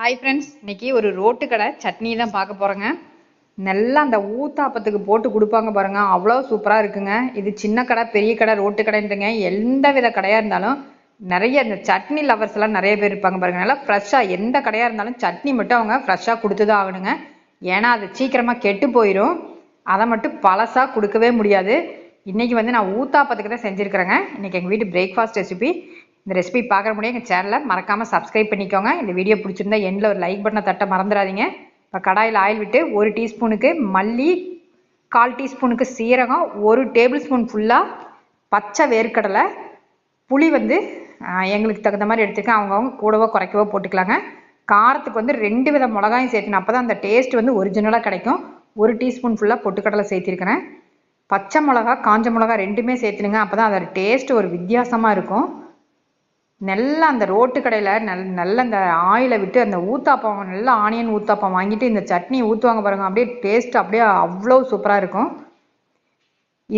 Hi friends இன்னைக்கு ஒரு road கடை சட்னி தான் பார்க்க போகிறேங்க நல்லா அந்த ஊத்தாப்பத்துக்கு போட்டு கொடுப்பாங்க பாருங்க அவ்வளோ சூப்பராக இருக்குங்க. இது சின்ன கடை பெரிய கடை ரோட்டு கடைன்றங்க. எந்த வித கடையாக இருந்தாலும் நிறைய இந்த சட்னி லவர்ஸ் எல்லாம் நிறைய பேர் இருப்பாங்க பாருங்க. நல்லா ஃப்ரெஷ்ஷாக எந்த கடையாக இருந்தாலும் சட்னி மட்டும் அவங்க ஃப்ரெஷ்ஷாக கொடுத்து தான் ஆகணுங்க. ஏன்னா அது சீக்கிரமாக கெட்டு போயிடும் அதை மட்டும் பழசாக கொடுக்கவே முடியாது. இன்னைக்கு வந்து நான் ஊத்தாப்பத்துக்கு தான் செஞ்சுருக்கிறேங்க. இன்னைக்கு எங்கள் வீட்டு பிரேக்ஃபாஸ்ட் ரெசிபி இந்த ரெசிபி பார்க்குற முடியும் எங்கள் சேனலை மறக்காமல் சப்ஸ்கிரைப் பண்ணிக்கோங்க. இந்த வீடியோ பிடிச்சிருந்தா எண்டில் ஒரு லைக் பட்டனை தட்ட மறந்துடாதீங்க. இப்போ கடாயில் ஆயில் விட்டு ஒரு டீஸ்பூனுக்கு மல்லி கால் டீஸ்பூனுக்கு சீரகம் ஒரு டேபிள் ஸ்பூன் ஃபுல்லாக பச்சை வேர்க்கடலை புளி வந்து எங்களுக்கு தகுந்த மாதிரி எடுத்துருக்கேன் அவங்கவுங்க கூடவோ குறைக்கவோ போட்டுக்கலாங்க. காரத்துக்கு வந்து ரெண்டு வித மிளகாயும் சேர்க்கணும் அப்போ தான் அந்த டேஸ்ட் வந்து ஒரிஜினலாக கிடைக்கும். ஒரு டீஸ்பூன் ஃபுல்லாக பொட்டுக்கடலை சேர்த்திருக்கிறேன். பச்சை மிளகா காஞ்ச மிளகா ரெண்டுமே சேர்த்துனுங்க அப்போ தான் அதோட டேஸ்ட் ஒரு வித்தியாசமாக இருக்கும். நல்லா அந்த ரோட்டு கடையில் நல் நல்ல அந்த ஆயிலை விட்டு அந்த ஊத்தாப்பம் நல்ல ஆனியன் ஊத்தாப்பம் வாங்கிட்டு இந்த சட்னி ஊற்றுவாங்க பாருங்க. அப்படியே டேஸ்ட் அப்படியே அவ்வளோ சூப்பராக இருக்கும்.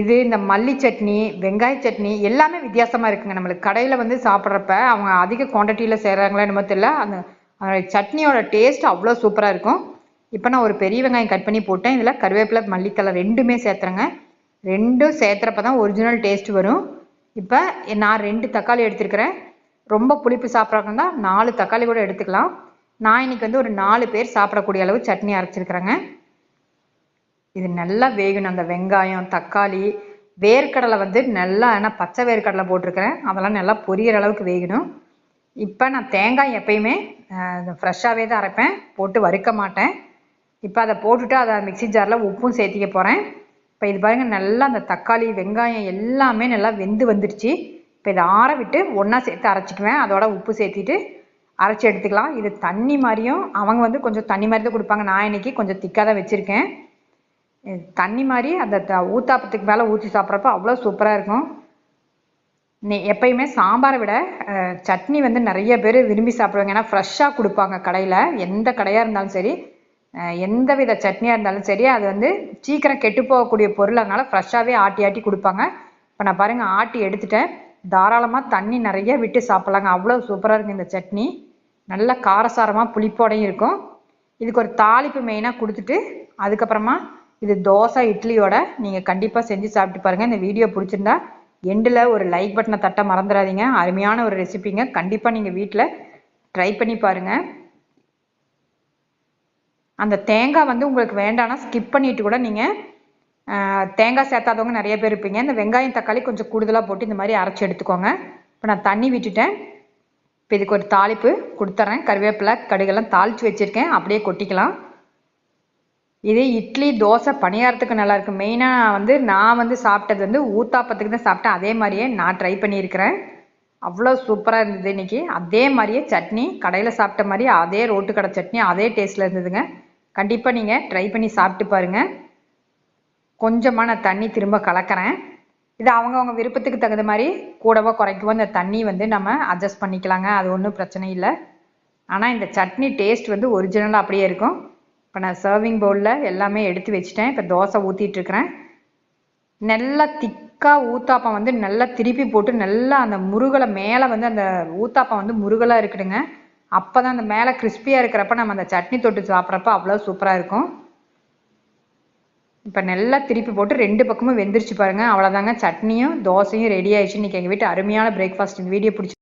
இது இந்த மல்லி சட்னி வெங்காய சட்னி எல்லாமே வித்தியாசமாக இருக்குங்க. நம்மளுக்கு கடையில் வந்து சாப்பிட்றப்ப அவங்க அதிக குவான்டிட்டியில் செய்கிறாங்களா என்னமோ தெரியல. அந்த அந்த சட்னியோட டேஸ்ட் அவ்வளோ சூப்பராக இருக்கும். இப்போ நான் ஒரு பெரிய வெங்காயம் கட் பண்ணி போட்டேன். இதில் கருவேப்பிலை மல்லித்தலை ரெண்டுமே சேர்த்துறேங்க. ரெண்டும் சேர்த்துறப்ப தான் ஒரிஜினல் டேஸ்ட் வரும். இப்போ நான் ரெண்டு தக்காளி எடுத்துருக்கிறேன். ரொம்ப புளிப்பு சாப்பிட்றாங்கன்னா நாலு தக்காளி கூட எடுத்துக்கலாம். நான் இன்னைக்கு வந்து ஒரு நாலு பேர் சாப்பிடக்கூடிய அளவு சட்னி அரைச்சிருக்கிறேங்க. இது நல்லா வேகணும். அந்த வெங்காயம் தக்காளி வேர்க்கடலை வந்து நல்லா ஆனால் பச்சை வேர்க்கடலை போட்டிருக்கிறேன். அதெல்லாம் நல்லா பொரியற அளவுக்கு வேகணும். இப்போ நான் தேங்காய் எப்பயுமே ஃப்ரெஷ்ஷாகவே தான் அரைப்பேன். போட்டு வறுக்க மாட்டேன். இப்போ அதை போட்டுட்டு அதை மிக்ஸி ஜாரில் உப்பும் சேர்த்திக்க போகிறேன் இப்போ இது பாருங்கள் நல்லா அந்த தக்காளி வெங்காயம் எல்லாமே நல்லா வெந்து வந்துடுச்சு இப்போ இதை ஆற விட்டு ஒன்றா சேர்த்து அரைச்சிக்குவேன். அதோட உப்பு சேர்த்திட்டு அரைச்சி எடுத்துக்கலாம். இது தண்ணி மாதிரியும் அவங்க வந்து கொஞ்சம் தண்ணி மாதிரி தான் கொடுப்பாங்க. நான் இன்னைக்கு கொஞ்சம் திக்காக தான் வச்சுருக்கேன். தண்ணி மாதிரி அந்த ஊத்தாப்பத்துக்கு மேலே ஊற்றி சாப்பிட்றப்ப அவ்வளோ சூப்பராக இருக்கும். நீ எப்பயுமே சாம்பாரை விட சட்னி வந்து நிறைய பேர் விரும்பி சாப்பிடுவாங்க. ஏன்னா ஃப்ரெஷ்ஷாக கொடுப்பாங்க கடையில். எந்த கடையாக இருந்தாலும் சரி எந்த வித சட்னியாக இருந்தாலும் சரி அது வந்து சீக்கிரம் கெட்டு போகக்கூடிய பொருள். அதனால ஃப்ரெஷ்ஷாகவே ஆட்டி ஆட்டி கொடுப்பாங்க. இப்போ நான் பாருங்கள் ஆட்டி எடுத்துட்டேன். தாராளமாக தண்ணி நிறைய விட்டு சாப்பிட்லாங்க. அவ்வளோ சூப்பராக இருக்குது இந்த சட்னி. நல்ல காரசாரமாக புளிப்போடையும் இருக்கும். இதுக்கு ஒரு தாளிப்பு மெயினாக கொடுத்துட்டு அதுக்கப்புறமா இது தோசை இட்லியோட நீங்கள் கண்டிப்பாக செஞ்சு சாப்பிட்டு பாருங்கள் இந்த வீடியோ பிடிச்சிருந்தா எண்டில் ஒரு லைக் பட்டனை தட்ட மறந்துடாதீங்க. அருமையான ஒரு ரெசிபிங்க கண்டிப்பாக நீங்கள் வீட்டில் ட்ரை பண்ணி பாருங்கள் அந்த தேங்காய் வந்து உங்களுக்கு வேண்டாம்னா ஸ்கிப் பண்ணிட்டு கூட நீங்கள் தேங்காய் சேர்த்தாதவங்க நிறைய பேர் இருப்பீங்க. இந்த வெங்காயம் தக்காளி கொஞ்சம் கூடுதலாக போட்டு இந்த மாதிரி அரைச்சி எடுத்துக்கோங்க. இப்போ நான் தண்ணி விட்டுட்டேன். இப்போ இதுக்கு ஒரு தாளிப்பு கொடுத்துட்றேன் கருவேப்பிலை கடுகெல்லாம் தாளித்து வச்சுருக்கேன். அப்படியே கொட்டிக்கலாம். இது இட்லி தோசை பணியாரத்துக்கு நல்லா மெயினாக வந்து நான் வந்து சாப்பிட்டது வந்து ஊத்தாப்பத்துக்கு தான் சாப்பிட்டேன். அதே மாதிரியே நான் ட்ரை பண்ணியிருக்கிறேன். அவ்வளோ சூப்பராக இருந்தது இன்னைக்கு. அதே மாதிரியே சட்னி கடையில் சாப்பிட்ட மாதிரி அதே ரோட்டு கடை சட்னி அதே டேஸ்ட்டில் இருந்ததுங்க. கண்டிப்பாக நீங்கள் ட்ரை பண்ணி சாப்பிட்டு பாருங்கள் கொஞ்சமாக நான் தண்ணி திரும்ப கலக்கிறேன். இது அவங்கவுங்க விருப்பத்துக்கு தகுந்த மாதிரி கூடவோ குறைக்கவோ இந்த தண்ணி வந்து நம்ம அட்ஜஸ்ட் பண்ணிக்கலாங்க. அது ஒன்றும் பிரச்சனை இல்லை. ஆனால் இந்த சட்னி டேஸ்ட் வந்து ஒரிஜினலாக அப்படியே இருக்கும். இப்போ நான் சர்விங் பவுலில் எல்லாமே எடுத்து வச்சுட்டேன். இப்போ தோசை ஊற்றிட்டுருக்குறேன் நல்லா திக்காக ஊத்தாப்பம் வந்து நல்லா திருப்பி போட்டு நல்லா அந்த முருகலை மேலே வந்து அந்த ஊத்தாப்பம் வந்து முருகலாக இருக்குதுங்க. அப்போ தான் அந்த மேலே கிறிஸ்பியாக இருக்கிறப்ப நம்ம அந்த சட்னி தொட்டு சாப்பிட்றப்ப அவ்வளோ சூப்பராக இருக்கும். இப்போ நல்லா திருப்பி போட்டு ரெண்டு பக்கமும் வெந்துருச்சு பாருங்க. அவ்வளோதாங்க சட்னியும் தோசையும் ரெடி ஆயிடுச்சு இன்றைக்கி எங்கள் வீட்டு அருமையான பிரேக்ஃபாஸ்ட் இந்த வீடியோ பிடிச்சி